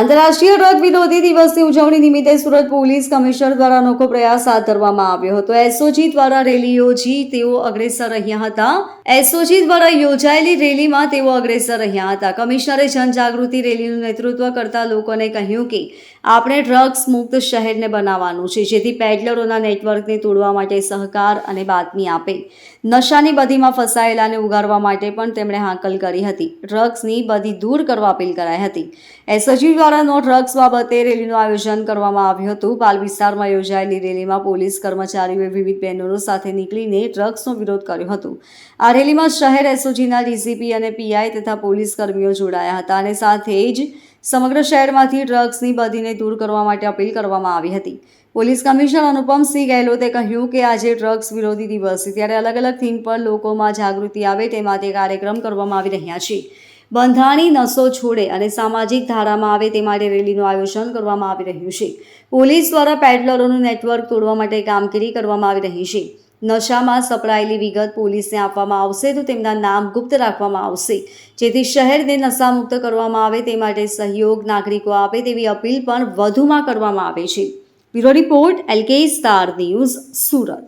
આંતરરાષ્ટ્રીય ડ્રગ વિરોધી દિવસની ઉજવણી નિમિત્તે સુરત પોલીસ કમિશનર દ્વારા અનોખો પ્રયાસ હાથ ધરવામાં આવ્યો હતો. એસઓજી દ્વારા રેલી યોજી તેઓ અગ્રેસર રહ્યા હતા. એસઓજી દ્વારા યોજાયેલી રેલીમાં તેઓ અગ્રેસર રહ્યા હતા. કમિશનરે જનજાગૃતિ રેલીનું નેતૃત્વ કરતા લોકોને કહ્યું કે, આપણે ડ્રગ્સ મુક્ત શહેરને બનાવવાનું છે, જેથી પેડલરોના નેટવર્કને તોડવા માટે સહકાર અને બાતમી આપે. નશાની બધીમાં ફસાયેલાને ઉગારવા માટે પણ તેમણે હાકલ કરી હતી. ડ્રગ્સની બધી દૂર કરવા અપીલ કરાઈ હતી. એસઓજી નો ડ્રગ્સ બાબતે રેલીનું આયોજન કરવામાં આવ્યું હતું. પાલ વિસ્તારમાં યોજાયેલી રેલીમાં પોલીસ કર્મચારીઓએ વિવિધ બેનરો સાથે નીકળીને ડ્રગ્સનો વિરોધ કર્યો હતો. આ રેલીમાં શહેર એસઓજીના ડીસીપી અને પીઆઈ તથા પોલીસ કર્મીઓ જોડાયા હતા અને સાથે જ સમગ્ર શહેરમાંથી ડ્રગ્સની બધીને દૂર કરવા માટે અપીલ કરવામાં આવી હતી. પોલીસ કમિશનર અનુપમસિંહ ગેહલોતે કહ્યું કે આજે ડ્રગ્સ વિરોધી દિવસ ત્યારે અલગ અલગ થીમ પર લોકોમાં જાગૃતિ આવે તે માટે કાર્યક્રમ કરવામાં આવી રહ્યા છે. બંધાણી નશો છોડે અને સામાજિક ધારામાં આવે તે માટે રેલીનું આયોજન કરવામાં આવી રહ્યું છે. પોલીસ દ્વારા પેડલરોનું નેટવર્ક તોડવા માટે કામગીરી કરવામાં આવી રહી છે. નશામાં સપડાયેલી વિગત પોલીસને આપવામાં આવશે તો તેમના નામ ગુપ્ત રાખવામાં આવશે. જેથી શહેરને નશામુક્ત કરવામાં આવે તે માટે સહયોગ નાગરિકો આપે તેવી અપીલ પણ વધુમાં કરવામાં આવે છે. Bureau report, LK star news, Surat.